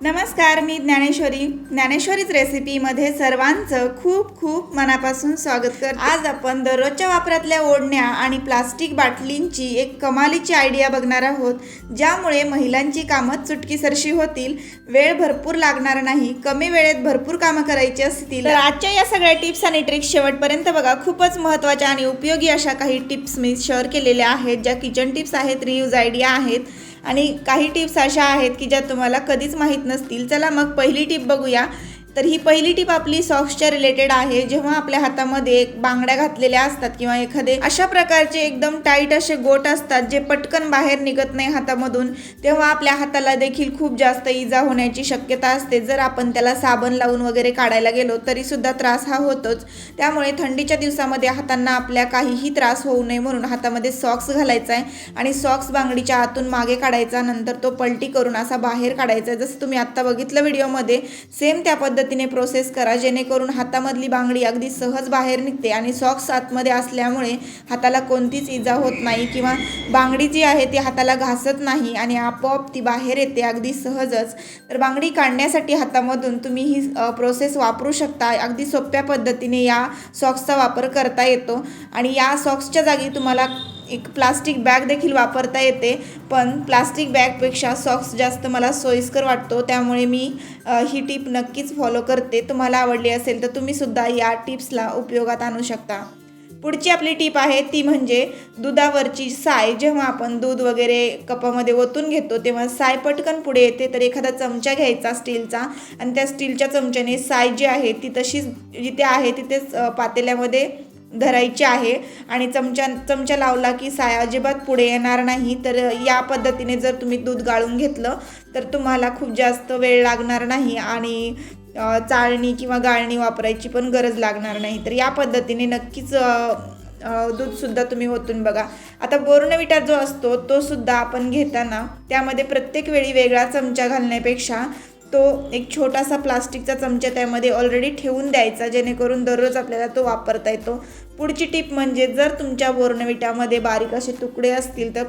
नमस्कार मी ज्ञानेश्वरी. ज्ञानेश्वरीच रेसिपीमध्ये सर्वांचं खूप खूप मनापासून स्वागत कर आज आपण दररोजच्या वापरातल्या ओढण्या आणि प्लास्टिक बाटलींची एक कमालीची आयडिया बघणार आहोत ज्यामुळे महिलांची कामं चुटकीसरशी होतील वेळ भरपूर लागणार नाही कमी वेळेत भरपूर कामं करायची असतील. तर आजच्या या सगळ्या टिप्स आणि ट्रिक्स शेवटपर्यंत बघा. खूपच महत्त्वाच्या आणि उपयोगी अशा काही टिप्स मी शेअर केलेल्या आहेत ज्या किचन टिप्स आहेत रियूज आयडिया आहेत. आणि काही टिप्स अशा आहेत की ज्या तुम्हाला कधीच माहीत नसतील. चला मग पहिली टिप बघूया. तर ही पहिली टिप आपली सॉक्सच्या रिलेटेड आहे. जेव्हा आपल्या हातामध्ये बांगड्या घातलेल्या असतात किंवा एखादे अशा प्रकारचे एकदम टाईट असे गोट असतात जे पटकन बाहेर निघत नाही हातामधून तेव्हा आपल्या हाताला देखील खूप जास्त इजा होण्याची शक्यता असते. जर आपण त्याला साबण लावून वगैरे काढायला गेलो तरी सुद्धा त्रास हा होतोच. त्यामुळे थंडीच्या दिवसामध्ये हातांना आपल्या काहीही त्रास होऊ नये म्हणून हातामध्ये सॉक्स घालायचा आहे आणि सॉक्स बांगडीच्या आतून मागे काढायचा नंतर तो पलटी करून असा बाहेर काढायचा आहे. जसं तुम्ही आत्ता बघितलं व्हिडिओमध्ये सेम त्या पद्धती पद्धतीने प्रोसेस करा जेणेकरून हातामधली बांगडी अगदी सहज बाहेर निघते आणि सॉक्स आतमध्ये असल्यामुळे हाताला कोणतीच इजा होत नाही किंवा बांगडी जी आहे ती हाताला घासत नाही आणि आपोआप ती बाहेर येते अगदी सहजच. तर बांगडी काढण्यासाठी हातामधून तुम्ही ही प्रोसेस वापरू शकता. अगदी सोप्या पद्धतीने या सॉक्सचा वापर करता येतो. आणि या सॉक्सच्या जागी तुम्हाला एक प्लास्टिक बॅग देखील वापरता येते पण प्लास्टिक बॅगपेक्षा सॉक्स जास्त मला सोयीस्कर वाटतो त्यामुळे मी ही टीप नक्कीच फॉलो करते. तुम्हाला आवडली असेल तर तुम्हीसुद्धा या टिप्सला उपयोगात आणू शकता. पुढची आपली टीप आहे ती म्हणजे दुधावरची साय. जेव्हा आपण दूध वगैरे कपामध्ये ओतून घेतो तेव्हा साय पटकन पुढे येते. तर एखादा चमचा घ्यायचा स्टीलचा आणि त्या स्टीलच्या चमच्याने साय जी आहे ती तशीच जिथे आहे तिथेच पातेल्यामध्ये धरायची आहे. आणि चमचा चमचा लावला की साया अजिबात पुढे येणार नाही. तर या पद्धतीने जर तुम्ही दूध गाळून घेतलं तर तुम्हाला खूप जास्त वेळ लागणार नाही. आणि चाळणी किंवा गाळणी वापरायची पण गरज लागणार नाही. तर या पद्धतीने नक्कीच दूधसुद्धा तुम्ही ओतून बघा. आता बोर्नविटा जो असतो तो सुद्धा आपण घेताना त्यामध्ये प्रत्येक वेळी वेगळा चमचा घालण्यापेक्षा तो एक छोटासा प्लास्टिकचा चमचा त्यामध्ये ऑलरेडी ठेवून द्यायचा जेणेकरून दररोज आपल्याला तो वापरता येतो. पुढची टीप म्हणजे जर तुमच्या बोर्नविटामध्ये बारीक असे तुकडे असतील तर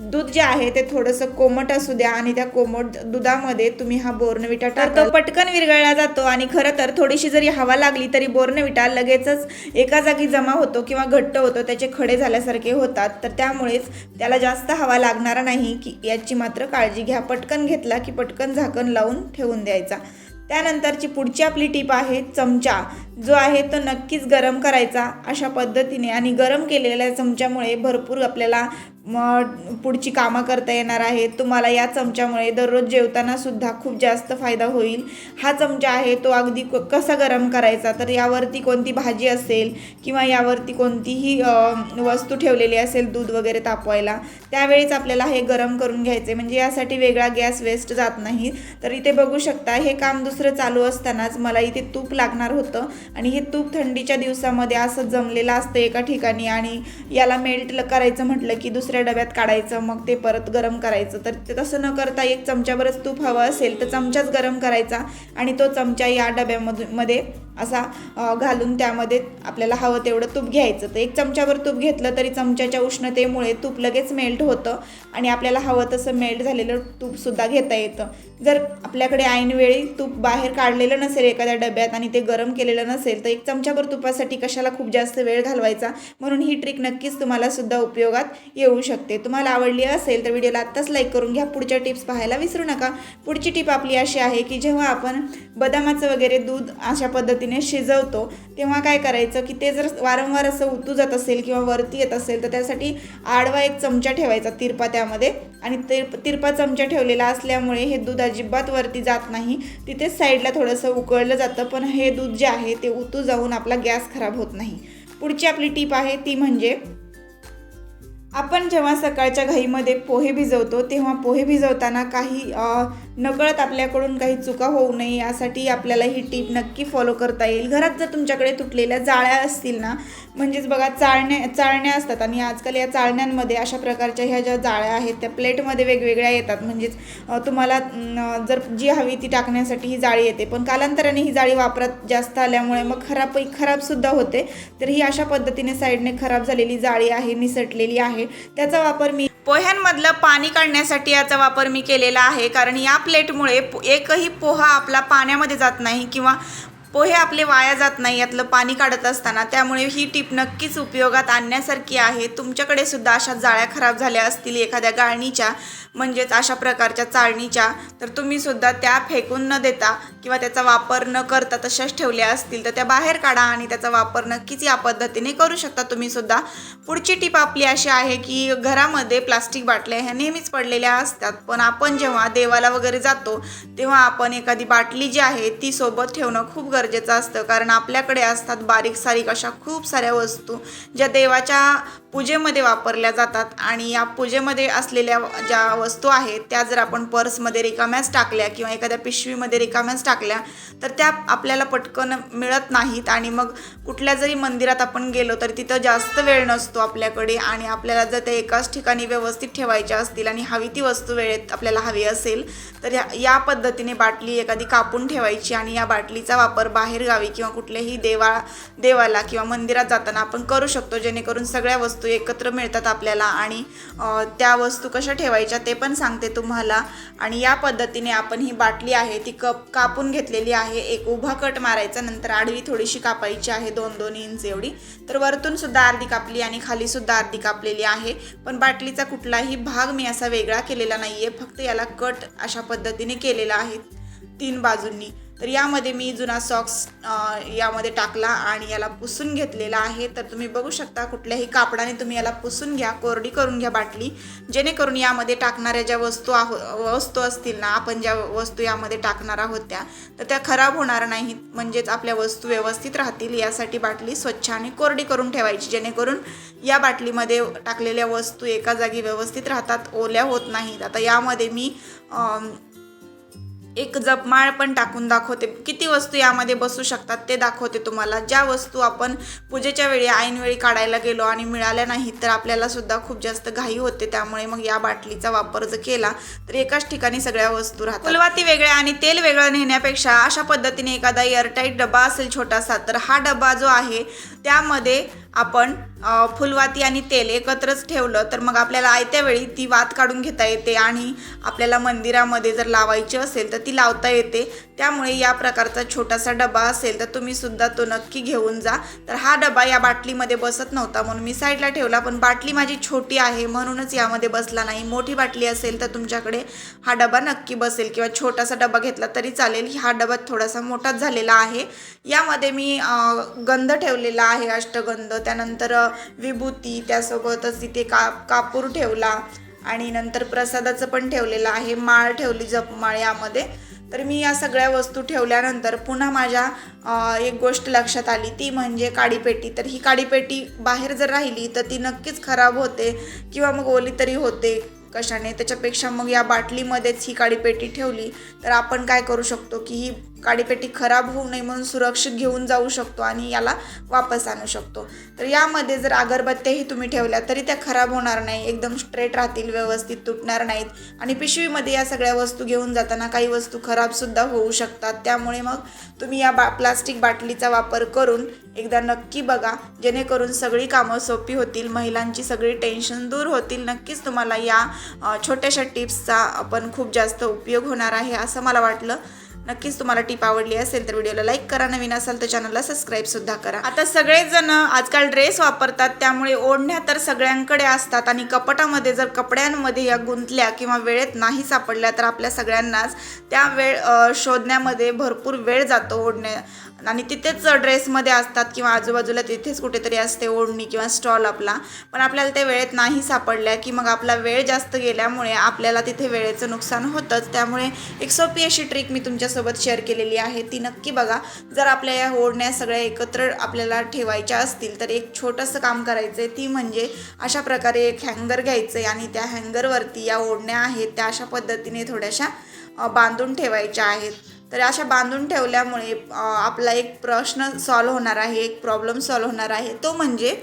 दूध जे आहे ते थोडंसं कोमट असू द्या आणि त्या कोमट दुधामध्ये तुम्ही हा बोर्नविटा टाका तो पटकन विरघळला जातो आणि खरं तर थोडीशी जरी हवा लागली तरी बोर्नविटा लगेचच एका जागी जमा होतो किंवा घट्ट होतो त्याचे खडे झाल्यासारखे होतात. तर त्यामुळेच त्याला जास्त हवा लागणार नाही की याची मात्र काळजी घ्या. पटकन घेतला की पटकन झाकण लावून ठेवून द्यायचा. त्यानंतरची पुढची आपली टीप आहे चमचा. जो आहे तो नक्कीच गरम करायचा अशा पद्धतीने आणि गरम केलेल्या चमच्यामुळे भरपूर आपल्याला मग पुढची कामं करता येणार आहेत. तुम्हाला या चमच्यामुळे दररोज जेवताना सुद्धा खूप जास्त फायदा होईल. हा चमचा आहे तो अगदी क- कसा गरम करायचा? तर यावरती कोणती भाजी असेल किंवा यावरती कोणतीही वस्तू ठेवलेली असेल दूध वगैरे तापवायला त्यावेळीच आपल्याला हे गरम करून घ्यायचे. म्हणजे यासाठी वेगळा गॅस वेस्ट जात नाही. तर इथे बघू शकता हे काम दुसरं चालू असतानाच मला इथे तूप लागणार होतं. आणि हे तूप थंडीच्या दिवसामध्ये असं जमलेलं असतं एका ठिकाणी आणि याला मेल्ट करायचं म्हटलं की दुसऱ्या डब्यात काढायचं मग ते परत गरम करायचं. तर ते तसं न करता एक चमच्याभरच तूप हवं असेल तर चमचाच गरम करायचा आणि तो चमचा या डब्यामधून मध्ये असा घालून त्यामध्ये आपल्याला हवं तेवढं तूप घ्यायचं. तर एक चमच्यावर तूप घेतलं तरी चमच्याच्या उष्णतेमुळे तूप लगेच मेल्ट होतं आणि आपल्याला हवं तसं मेल्ट झालेलं तूपसुद्धा घेता येतं. जर आपल्याकडे ऐनवेळी तूप बाहेर काढलेलं नसेल एखाद्या डब्यात आणि ते गरम केलेलं नसेल तर एक चमच्याभर तुपासाठी कशाला खूप जास्त वेळ घालवायचा? म्हणून ही ट्रिक नक्कीच तुम्हाला सुद्धा उपयोगात येऊ शकते. तुम्हाला आवडली असेल तर व्हिडिओला आत्ताच लाईक करून घ्या. पुढच्या टिप्स पाहायला विसरू नका. पुढची टिप आपली अशी आहे की जेव्हा आपण बदामाचं वगैरे दूध अशा पद्धतीने शिजवतो तेव्हा काय करायचं की ते जर वारंवार असं उतू जात असेल किंवा वरती येत असेल तर त्यासाठी आडवा एक चमचा ठेवायचा तिरपा त्यामध्ये. आणि तिरप तिरपा चमचा ठेवलेला असल्यामुळे हे दूध अजिबात वरती जात नाही. तिथेच साईडला थोडंसं उकळलं जातं पण हे दूध जे आहे ते उतू जाऊन आपला गॅस खराब होत नाही. पुढची आपली टीप आहे ती म्हणजे आपण जेव्हा सकाळच्या घाईमध्ये पोहे भिजवतो तेव्हा पोहे भिजवताना काही नकळत आपल्याकडून काही चुका होऊ नये यासाठी आपल्याला ही टीप नक्की फॉलो करता येईल. घरात जर तुमच्याकडे तुटलेल्या जाळ्या असतील ना म्हणजेच बघा चाळण्या चाळण्या असतात आणि आजकाल या चाळण्यांमध्ये अशा प्रकारच्या ह्या ज्या जाळ्या आहेत त्या प्लेटमध्ये वेगवेगळ्या येतात. म्हणजेच तुम्हाला जर जी हवी ती टाकण्यासाठी ही जाळी येते. पण कालांतराने ही जाळी वापरात जास्त आल्यामुळे मग खराब खराबसुद्धा होते. तर ही अशा पद्धतीने साईडने खराब झालेली जाळी आहे निसटलेली आहे. त्याचा वापर मी पोह्यांमधलं पाणी काढण्यासाठी याचा वापर मी केलेला आहे. कारण या प्लेटमुळे एकही पोहा आपला पाण्यामध्ये जात नाही किंवा पोहे आपले वाया जात नाही यातलं पाणी काढत असताना. त्यामुळे ही टीप नक्कीच उपयोगात आणण्यासारखी आहे. तुमच्याकडे सुद्धा अशा जाळ्या खराब झाल्या असतील एखाद्या गाळणीच्या म्हणजेच अशा प्रकारच्या चाळणीच्या तर तुम्ही सुद्धा त्या फेकून न देता किंवा त्याचा वापर न करता तशाच ठेवल्या असतील तर त्या बाहेर काढा आणि त्याचा वापर नक्कीच या पद्धतीने करू शकता. तुम्ही सुद्धा पुढची टीप आपली अशी आहे की घरामध्ये प्लास्टिक बाटल्या ह्या नेहमीच पडलेल्या असतात पण आपण जेव्हा देवाला वगैरे जातो तेव्हा आपण एखादी बाटली जी आहे ती सोबत ठेवणं खूप गरजेचं गरजेचं असतं. कारण आपल्याकडे असतात बारीक सारीक अशा खूप साऱ्या वस्तू ज्या देवाच्या पूजेमध्ये वापरल्या जातात आणि या पूजेमध्ये असलेल्या ज्या वस्तू आहेत त्या जर आपण पर्समध्ये रिकाम्याच टाकल्या किंवा एखाद्या पिशवीमध्ये रिकाम्याच टाकल्या तर त्या आपल्याला पटकन मिळत नाहीत आणि मग कुठल्या जरी मंदिरात आपण गेलो तर तिथं जास्त वेळ नसतो आपल्याकडे आणि आपल्याला जर त्या एकाच ठिकाणी व्यवस्थित ठेवायच्या असतील आणि हवी ती वस्तू वेळेत आपल्याला हवी असेल तर या या पद्धतीने बाटली एखादी कापून ठेवायची आणि या बाटलीचा वापर बाहेरगावी किंवा कुठल्याही देवा देवाला किंवा मंदिरात जाताना आपण करू शकतो जेणेकरून सगळ्या वस्तू एकत्र मिळतात आपल्याला आणि त्या वस्तू कशा ठेवायच्या ते पण सांगते तुम्हाला. आणि या पद्धतीने आपण ही बाटली आहे ती कप कापून घेतलेली आहे. एक उभा कट मारायचा नंतर आडवी थोडीशी कापायची आहे दोन दोन इंच एवढी. तर वरतून सुद्धा अर्धी कापली आणि खाली सुद्धा अर्धी कापलेली आहे. पण बाटलीचा कुठलाही भाग मी असा वेगळा केलेला नाहीये फक्त याला कट अशा पद्धतीने केलेला आहे तीन बाजूंनी. तर यामध्ये मी जुना सॉक्स यामध्ये टाकला आणि याला पुसून घेतलेला आहे. तर तुम्ही बघू शकता कुठल्याही कापडाने तुम्ही याला पुसून घ्या कोरडी करून घ्या बाटली. जेणेकरून यामध्ये टाकणाऱ्या ज्या वस्तू आहो वस्तू असतील ना आपण ज्या वस्तू यामध्ये टाकणार आहोत त्या तर त्या खराब होणार नाहीत. म्हणजेच आपल्या वस्तू व्यवस्थित राहतील यासाठी बाटली स्वच्छ आणि कोरडी करून ठेवायची. जेणेकरून या बाटलीमध्ये टाकलेल्या वस्तू एका जागी व्यवस्थित राहतात ओल्या होत नाहीत. आता यामध्ये मी एक जपमाळ पण टाकून दाखवते. किती वस्तू यामध्ये बसू शकतात ते दाखवते तुम्हाला. ज्या वस्तू आपण पूजेच्या वेळी ऐनवेळी काढायला गेलो आणि मिळाल्या नाही तर आपल्याला सुद्धा खूप जास्त घाई होते. त्यामुळे मग या बाटलीचा वापर जर केला तर एकाच ठिकाणी सगळ्या वस्तू राहतात. फुलवाती वेगळ्या आणि तेल वेगळं नेण्यापेक्षा अशा पद्धतीने एखादा एअरटाईट डबा असेल छोटासा तर हा डबा जो आहे त्यामध्ये आपण फुलवाती आणि तेल एकत्रच ठेवलं तर मग आपल्याला आयत्या वेळी ती वात काढून घेता येते आणि आपल्याला मंदिरामध्ये जर लावायची असेल तर ती लावता येते. त्यामुळे या प्रकारचा छोटासा डबा असेल तर तुम्ही सुद्धा तो नक्की घेऊन जा. तर हा डबा या बाटलीमध्ये बसत नव्हता म्हणून मी साईडला ठेवला पण बाटली माझी छोटी आहे म्हणूनच यामध्ये बसला नाही. मोठी बाटली असेल तर तुमच्याकडे हा डबा नक्की बसेल किंवा छोटासा डबा घेतला तरी चालेल. हा डबा थोडासा मोठाच झालेला आहे. यामध्ये मी गंध ठेवलेला आहे अष्टगंध त्यानंतर विभूती त्यासोबतच तिथे का कापूर ठेवला आणि नंतर प्रसादाचं पण ठेवलेलं आहे. माळ ठेवली जपमाळ यामध्ये. तर मी या सगळ्या वस्तू ठेवल्यानंतर पुन्हा माझ्या एक गोष्ट लक्षात आली ती म्हणजे काडीपेटी. तर ही काडीपेटी बाहेर जर राहिली तर ती नक्कीच खराब होते किंवा मग ओली तरी होते कशाने. त्याच्यापेक्षा मग या बाटलीमध्येच ही काडीपेटी ठेवली. तर आपण काय करू शकतो की ही काडीपेटी खराब होऊ नये म्हणून सुरक्षित घेऊन जाऊ शकतो आणि याला वापस आणू शकतो. तर यामध्ये जर अगरबत्त्याही तुम्ही ठेवल्या तरी त्या खराब होणार नाही एकदम स्ट्रेट राहतील व्यवस्थित तुटणार नाहीत आणि पिशवीमध्ये या सगळ्या वस्तू घेऊन जाताना काही वस्तू खराबसुद्धा होऊ शकतात. त्यामुळे मग तुम्ही या बा प्लास्टिक बाटलीचा वापर करून एकदा नक्की बघा जेणेकरून सगळी कामं सोपी होतील महिलांची सगळी टेन्शन दूर होतील. नक्कीच तुम्हाला या छोट्याशा टिप्सचा आपण खूप जास्त उपयोग होणार आहे असं मला वाटलं. नक्कीच तुम्हाला टीप आवडली असेल तर व्हिडिओला लाईक करा. नवीन असाल तर चॅनलला सबस्क्राईब सुद्धा करा. आता सगळेजण आजकाल ड्रेस वापरतात त्यामुळे ओढण्या तर सगळ्यांकडे असतात आणि कपटामध्ये जर कपड्यांमध्ये या गुंतल्या किंवा वेळेत नाही सापडल्या तर आपल्या सगळ्यांनाच त्या वेळ शोधण्यामध्ये भरपूर वेळ जातो ओढण्या. आणि तिथेच ड्रेसमध्ये असतात किंवा आजूबाजूला तिथेच कुठेतरी असते ओढणी किंवा स्टॉल आपला. पण आपल्याला ते वेळेत नाही सापडल्या की मग आपला वेळ जास्त गेल्यामुळे आपल्याला तिथे वेळेचं नुकसान होतंच. त्यामुळे एक सोपी अशी ट्रिक मी तुमच्या तुमच्यासोबत शेअर केलेली आहे. ती नक्की बघा. जर आपल्या या ओढण्या सगळ्या एकत्र आपल्याला ठेवायच्या असतील तर एक छोटंसं काम करायचं आहे ती म्हणजे अशा प्रकारे एक हँगर घ्यायचं आहे आणि त्या हँगरवरती या ओढण्या आहेत त्या अशा पद्धतीने थोड्याशा बांधून ठेवायच्या आहेत. तर अशा बांधून ठेवल्यामुळे आपला एक प्रश्न सॉल्व्ह होणार आहे एक प्रॉब्लेम सॉल्व्ह होणार आहे. तो म्हणजे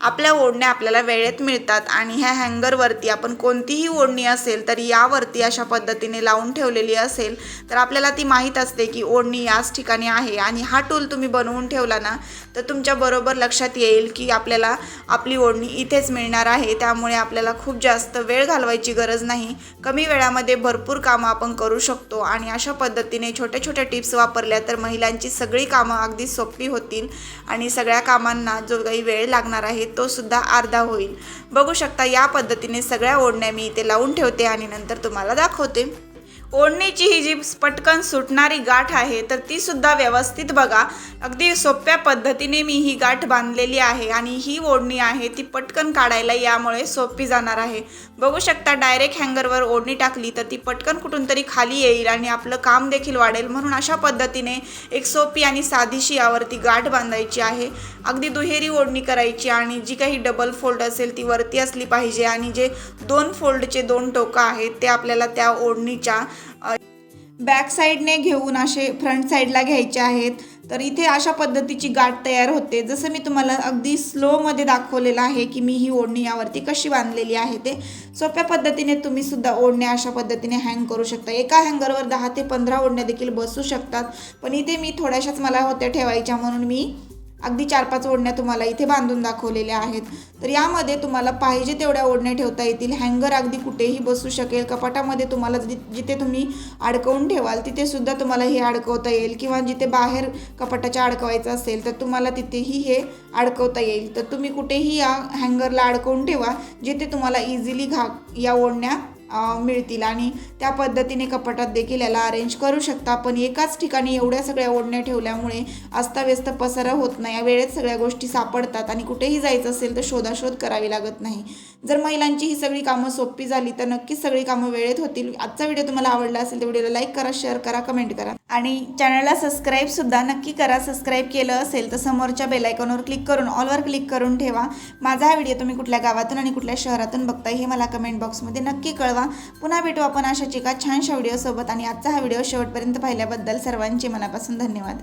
आपल्या ओढण्या आपल्याला वेळेत मिळतात आणि ह्या हँगरवरती आपण कोणतीही ओढणी असेल तर यावरती अशा पद्धतीने लावून ठेवलेली असेल तर आपल्याला ती माहीत असते की ओढणी याच ठिकाणी आहे आणि हा टूल तुम्ही बनवून ठेवला ना तर तुमच्याबरोबर लक्षात येईल की आपल्याला आपली ओढणी इथेच मिळणार आहे. त्यामुळे आपल्याला खूप जास्त वेळ घालवायची गरज नाही. कमी वेळामध्ये भरपूर कामं आपण करू शकतो आणि अशा पद्धतीने छोट्या छोट्या टिप्स वापरल्या तर महिलांची सगळी कामं अगदी सोपी होतील आणि सगळ्या कामांना जो काही वेळ लागणार आहे तो सुद्धा अर्धा होईल. बघू शकता या पद्धतीने सगळ्या ओढण्या मी इथे लावून ठेवते आणि नंतर तुम्हाला दाखवते. ओढणीची ही जी पटकन सुटणारी गाठ आहे तर ती सुद्धा व्यवस्थित बघा. अगदी सोप्या पद्धतीने मी ही गाठ बांधलेली आहे आणि ही ओढणी आहे ती पटकन काढायला यामुळे सोपी जाणार आहे. बघू शकता डायरेक्ट हँगरवर ओढणी टाकली तर ती पटकन कुठून तरी खाली येईल आणि आपलं काम देखील वाढेल. म्हणून अशा पद्धतीने एक सोपी आणि साधीशी यावरती गाठ बांधायची आहे. अगदी दुहेरी ओढणी करायची आणि जी काही डबल फोल्ड असेल ती वरती असली पाहिजे आणि जे दोन फोल्डचे दोन टोकं आहेत ते आपल्याला त्या ओढणीच्या बॅक साईडने घेऊन असे फ्रंट साईडला घ्यायचे आहेत. तर इथे अशा पद्धतीची गाठ तयार होते. जसं मी तुम्हाला अगदी स्लोमध्ये दाखवलेलं आहे की मी ही ओढणी यावरती कशी बांधलेली आहे ते सोप्या पद्धतीने तुम्ही सुद्धा ओढण्या अशा पद्धतीने हँग करू शकता. एका हँगरवर दहा ते पंधरा ओढण्या देखील बसू शकतात. पण इथे मी थोड्याशाच मला होत्या ठेवायच्या म्हणून मी अगदी चार पाच ओढण्या तुम्हाला इथे बांधून दाखवलेल्या आहेत. तर यामध्ये तुम्हाला पाहिजे तेवढ्या ओढण्या ठेवता येतील. हँगर अगदी कुठेही बसू शकेल. कपाटामध्ये तुम्हाला जि जिथे तुम्ही अडकवून ठेवाल तिथे सुद्धा तुम्हाला हे अडकवता येईल. किंवा जिथे बाहेर कपाटाच्या अडकवायचं असेल तर तुम्हाला तिथेही हे अडकवता येईल. तर तुम्ही कुठेही या हँगरला अडकवून ठेवा जिथे तुम्हाला इझिली घा या ओढण्या मिळतील. आणि त्या पद्धतीने कपाटात देखील याला अरेंज करू शकता. पण एकाच ठिकाणी एवढ्या सगळ्या ओढण्या ठेवल्यामुळे अस्ताव्यस्त पसारा होत नाही. या वेळेत सगळ्या गोष्टी सापडतात आणि कुठेही जायचं असेल तर शोधाशोध करावी लागत नाही. जर महिलांची ही सगळी कामं सोपी झाली तर नक्कीच सगळी कामं वेळेत होतील. आजचा व्हिडिओ तुम्हाला आवडला असेल तर व्हिडिओला लाईक करा शेअर करा कमेंट करा. आणि चॅनलला सबस्क्राईबसुद्धा नक्की करा. सबस्क्राईब केलं असेल तर समोरच्या बेलायकॉनवर क्लिक करून ऑलवर क्लिक करून ठेवा. माझा हा व्हिडिओ तुम्ही कुठल्या गावातून आणि कुठल्या शहरातून बघताय हे मला कमेंट बॉक्समध्ये नक्की कळवा. पुन्हा भेटू आपण अशाच एका छानशा व्हिडिओसोबत आणि आजचा हा व्हिडिओ शेवटपर्यंत पाहिल्याबद्दल सर्वांचे मनापासून धन्यवाद.